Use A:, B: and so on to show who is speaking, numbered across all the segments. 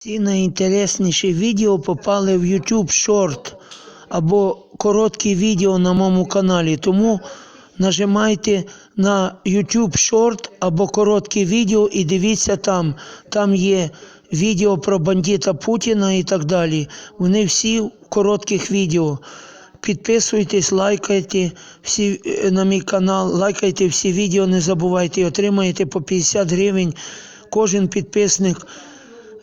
A: Ці найінтересніші відео попали в YouTube Short або короткі відео на моєму каналі. Тому нажимайте на YouTube Short або короткі відео і дивіться там. Там є відео про бандита Путіна і так далі. Вони всі в коротких відео. Підписуйтесь, лайкайте всі е, на мій канал, лайкайте всі відео, не забувайте, і отримаєте по 50 гривень кожен підписник.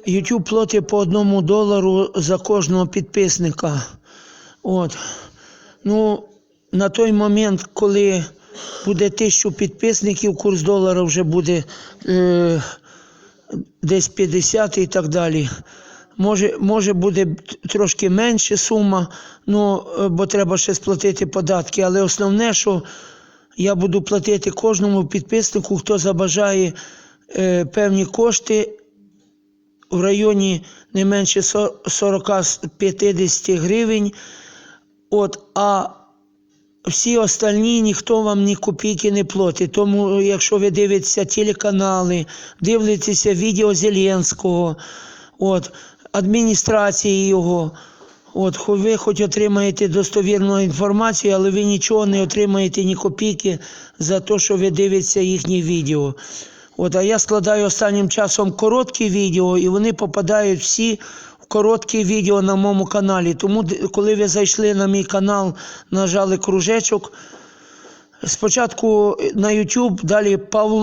A: YouTube платить по одному долару за кожного підписника. От. Ну, на той момент, коли буде тисячу підписників, курс долара вже буде е, десь 50 і так далі. Може, може буде трошки менше сума, ну, е, бо треба ще сплатити податки. Але основне, що я буду платити кожному підписнику, хто забажає е, певні кошти в районі не менше 40-50 гривень. От, а всі остальні ніхто вам ні копійки не платить. Тому, якщо ви дивитеся телеканали, дивитеся відео Зеленського, от, адміністрації його, от, ви хоч отримаєте достовірну інформацію, але ви нічого не отримаєте ні копійки за те, що ви дивитеся їхні відео. От, а я складаю останнім часом короткі відео, і вони попадають всі в короткі відео на моєму каналі. Тому, коли ви зайшли на мій канал, нажали кружечок, спочатку на YouTube, далі Павло.